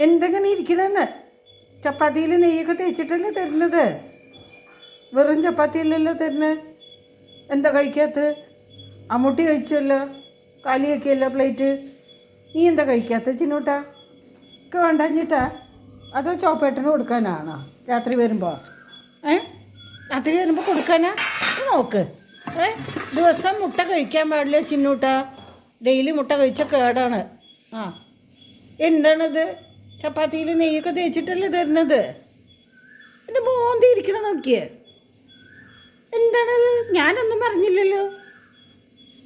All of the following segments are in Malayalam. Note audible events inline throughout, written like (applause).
എന്തെങ്ങനെ ഇരിക്കണെന്ന്? ചപ്പാത്തിയിൽ നെയ്യൊക്കെ തേച്ചിട്ടല്ലേ തരുന്നത്? വെറും ചപ്പാത്തിയല്ലല്ലോ തരുന്നത് എന്താ കഴിക്കാത്ത അമ്മൂട്ടി കഴിച്ചല്ലോ? കാലിയൊക്കെയല്ലോ പ്ലേറ്റ്? നീ എന്താ കഴിക്കാത്ത ചിന്നൂട്ടാ? ഒക്കെ വേണ്ടാഞ്ഞിട്ടാ അതോ ചോപ്പേട്ടന് കൊടുക്കാനാണോ? രാത്രി വരുമ്പോൾ ഏ? രാത്രി വരുമ്പോൾ കൊടുക്കാനാ? നോക്ക്. ഏ? ദിവസം മുട്ട കഴിക്കാൻ പാടില്ല ചിന്നൂട്ട. ഡെയിലി മുട്ട കഴിച്ച കേടാണ്. ആ. എന്താണിത്? ചപ്പാത്തിയിൽ നെയ്യൊക്കെ തേച്ചിട്ടല്ലേ തരുന്നത്? എന്റെ മോന്തി ഇരിക്കണം നോക്കിയേ. എന്താണത്? ഞാനൊന്നും പറഞ്ഞില്ലല്ലോ.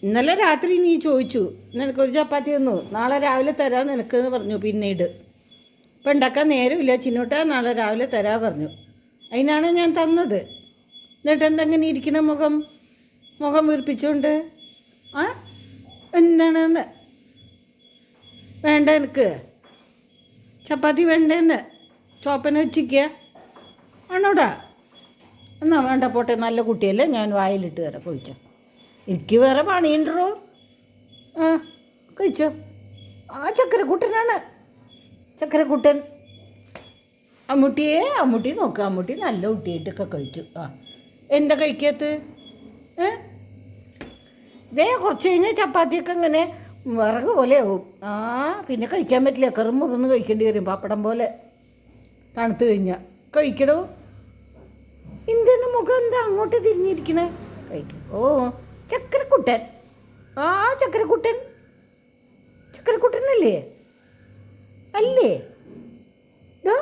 ഇന്നലെ രാത്രി നീ ചോദിച്ചു നിനക്കൊരു ചപ്പാത്തി തന്നു. നാളെ രാവിലെ തരാം നിനക്കെന്ന് പറഞ്ഞു പിന്നീട്. ഇപ്പം ഉണ്ടാക്കാൻ നേരമില്ല ചിന്നോട്ടാ നാളെ രാവിലെ തരാ പറഞ്ഞു. അതിനാണ് ഞാൻ തന്നത്. എന്നിട്ട് എന്തെങ്ങനെ ഇരിക്കണ മുഖം? മുഖം വീർപ്പിച്ചുകൊണ്ട് ആ? എന്താണെന്ന്? വേണ്ട എനിക്ക്. ചപ്പാത്തി വേണ്ടേന്ന്. ചോപ്പന വെച്ചിരിക്കുക ആണോടാ എന്നാ വേണ്ട പോട്ടെ നല്ല കുട്ടിയല്ലേ? ഞാൻ വായിലിട്ട് തരാം കഴിച്ചോ. എനിക്ക് വേറെ പണിയുണ്ടോ? ആ കഴിച്ചോ. ആ ചക്കരക്കുട്ടനാണ്. ചക്കരക്കുട്ടൻ. അമ്മൂട്ടിയെ അമ്മൂട്ടി നോക്ക് അമ്മൂട്ടി നല്ല കുട്ടിയായിട്ടൊക്കെ കഴിച്ചു. ആ എന്താ കഴിക്കാത്ത ഏ? ഇതേ കുറച്ച് കഴിഞ്ഞാൽ ചപ്പാത്തിയൊക്കെ ഇങ്ങനെ വിറക് പോലെ ആവും. ആ പിന്നെ കഴിക്കാൻ പറ്റില്ല. കറും മുറിന്ന് കഴിക്കേണ്ടി വരും പാപ്പടം പോലെ. തണുത്ത് കഴിഞ്ഞാൽ കഴിക്കടോ. എന്തിനു മുഖം എന്താ അങ്ങോട്ട് തിരിഞ്ഞിരിക്കണേ? കഴിക്കും. ഓ ചക്കരക്കുട്ടൻ ആ ചക്കരക്കുട്ടൻ ചക്കരക്കുട്ടനല്ലേ അല്ലേ? (laughs)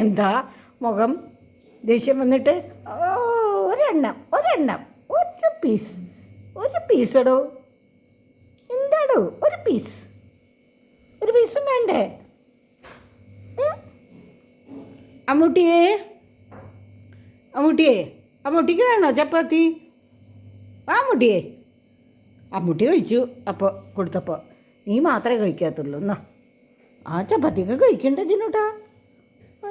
എന്താ മുഖം ദേഷ്യം വന്നിട്ട്? ഓ ഒരെണ്ണം ഒരെണ്ണം. ഒരു പീസ് ഒരു പീസ് എടോ. എന്താടോ? ഒരു പീസ് ഒരു പീസും വേണ്ടേ? അമ്മൂട്ടിയെ? അമ്മൂട്ടിയേ അമ്മൂട്ടിക്ക് വേണോ ചപ്പാത്തി? ആ അമ്മൂട്ടിയേ. അമ്മൂട്ടി കഴിച്ചു. അപ്പോൾ കൊടുത്തപ്പോൾ നീ മാത്രമേ കഴിക്കാത്തുള്ളൂ. എന്നാ ആ ചപ്പാത്തിയൊക്കെ കഴിക്കണ്ട ചിന്നൂട്ടാ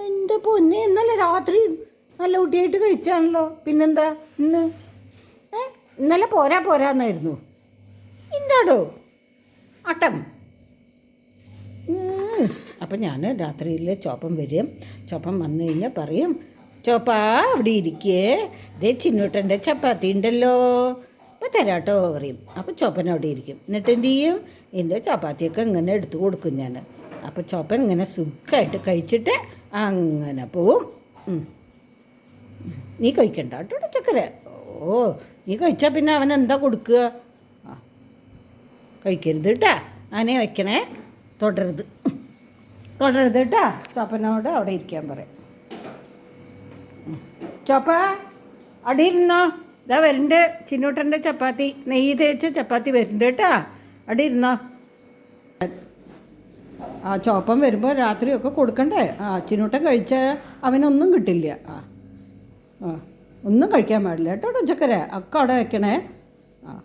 എന്റെ പൊന്നെ ഇന്നലെ രാത്രി നല്ല കുട്ടിയായിട്ട് കഴിച്ചാണല്ലോ. പിന്നെന്താ? ഇന്ന്? ഏ? ഇന്നലെ പോരാ പോരാന്നായിരുന്നു. എന്താടോ? അട്ടം. അപ്പം ഞാൻ രാത്രിയിൽ ചോപ്പം വരും. ചോപ്പം വന്നു കഴിഞ്ഞാൽ പറയും ചോപ്പാ അവിടെ ഇരിക്കേ. ഇതേ ചിന്നൂട്ടന്റെ ചപ്പാത്തി ഉണ്ടല്ലോ. അപ്പം തരാട്ടോ പറയും. അപ്പം ചോപ്പൻ അവിടെ ഇരിക്കും. എന്നിട്ട് എന്ത് ചെയ്യും? എന്റെ ചപ്പാത്തിയൊക്കെ ഇങ്ങനെ എടുത്തു കൊടുക്കും ഞാൻ അപ്പം ചോപ്പൻ ഇങ്ങനെ സുഖമായിട്ട് കഴിച്ചിട്ട് അങ്ങനെ പോവും. നീ കഴിക്കണ്ട. കേട്ടോ ചക്കര. ഓ നീ കഴിച്ചാൽ പിന്നെ അവൻ എന്താ കൊടുക്കുക? ആ കഴിക്കരുത് കേട്ടാ. അങ്ങനെ വയ്ക്കണേ. തുടരുത്. തുടരുത് കേട്ടാ. ചോപ്പനോട് അവിടെ ഇരിക്കാൻ പറയാം. ചോപ്പ അവിടെ ഇരുന്നോ? ഇതാ വരുന്നുണ്ട് ചിന്നൂട്ടന്റെ ചപ്പാത്തി. നെയ്യ് തേച്ച ചപ്പാത്തി വരുന്നുണ്ട് കേട്ടാ. അവിടെ ഇരുന്നോ? ആ ചോപ്പം വരുമ്പോൾ രാത്രിയൊക്കെ കൊടുക്കണ്ടേ? ആ ചിന്നൂട്ടൻ കഴിച്ചാൽ അവനൊന്നും കിട്ടില്ല. ആ. ആ ഒന്നും കഴിക്കാൻ പാടില്ല. കേട്ടോ ചക്കര ഒക്കെ അവിടെ വെക്കണേ. ആ.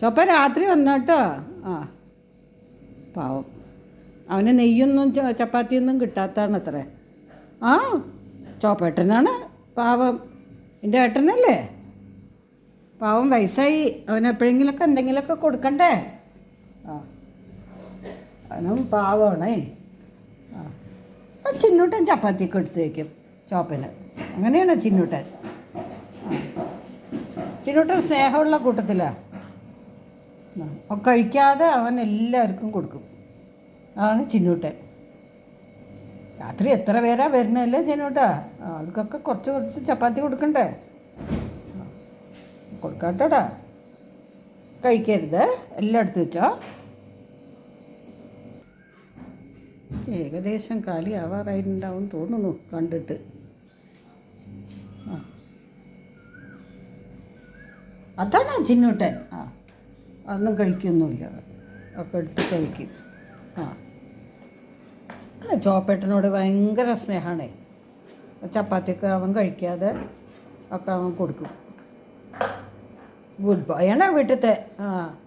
ചോപ്പ രാത്രി വന്നോട്ടോ. ആ. പാവം. അവന് നെയ്യൊന്നും ചപ്പാത്തിയൊന്നും കിട്ടാത്താണ് അത്ര ആ ചോപ്പേട്ടനാണ് പാവം. എന്റെ ഏട്ടനല്ലേ? പാവം വയസ്സായി. അവൻ എപ്പോഴെങ്കിലൊക്കെ എന്തെങ്കിലുമൊക്കെ കൊടുക്കണ്ടേ? ആ. അവനും പാവമാണേ ആ. ചിന്നൂട്ടൻ ചപ്പാത്തിയൊക്കെ എടുത്ത് വയ്ക്കും ചോപ്പന് അങ്ങനെയാണ് ചിന്നൂട്ടൻ. ചിന്നൂട്ടൻ സ്നേഹമുള്ള കൂട്ടത്തിലാണ് ഒക്കെ കഴിക്കാതെ അവൻ എല്ലാവർക്കും കൊടുക്കും. അതാണ് ചിന്നൂട്ടൻ. രാത്രി എത്ര പേരാ വരുന്നതല്ലേ ചിന്നൂട്ടാ? അവർക്കൊക്കെ കുറച്ച് കുറച്ച് ചപ്പാത്തി കൊടുക്കണ്ടേ? കൊടുക്കട്ടോടാ. കഴിക്കരുത്. എല്ലാം എടുത്ത് വെച്ചോ. ഏകദേശം കാലി ആവാറായിട്ടുണ്ടാവും തോന്നുന്നു കണ്ടിട്ട് ആ അതാണോ ചിന്നൂട്ടൻ ആ അതൊന്നും കഴിക്കൊന്നുമില്ല. ഒക്കെ എടുത്ത് കഴിക്കും. ആ. അല്ല ചോപ്പേട്ടനോട് ഭയങ്കര സ്നേഹമാണേ ചപ്പാത്തിയൊക്കെ അവൻ കഴിക്കാതെ ഒക്കെ അവൻ കൊടുക്കും. ഗുഡ് ബോയ് ആണ് വീട്ടിലത്തെ? ആ.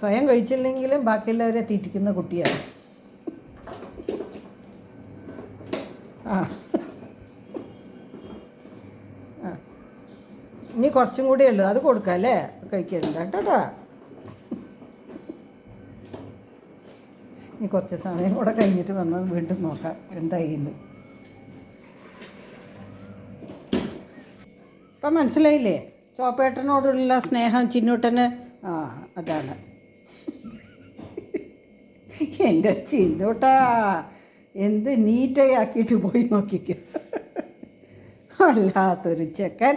സ്വയം കഴിച്ചില്ലെങ്കിലും ബാക്കിയുള്ളവരെ തീറ്റിക്കുന്ന കുട്ടിയാണ്. ആ. ഇനി കുറച്ചും കൂടി ഉള്ളൂ. അത് കൊടുക്കാം അല്ലേ? കഴിക്കലുണ്ട് കേട്ടോ. ഇനി കുറച്ച് സമയം കൂടെ കഴിഞ്ഞിട്ട് വന്നാൽ വീണ്ടും നോക്കാം എന്തായിന്ന്. ഇപ്പം മനസ്സിലായില്ലേ? ചോപ്പേട്ടനോടുള്ള സ്നേഹം ചിന്നൂട്ടന്? ആ അതാണ്. എന്റെ ചിന്നൂട്ടാ എന്ത് നീറ്റായി ആക്കിയിട്ട് പോയി നോക്കിക്കും. അല്ലാത്തൊരു ചെക്കൻ.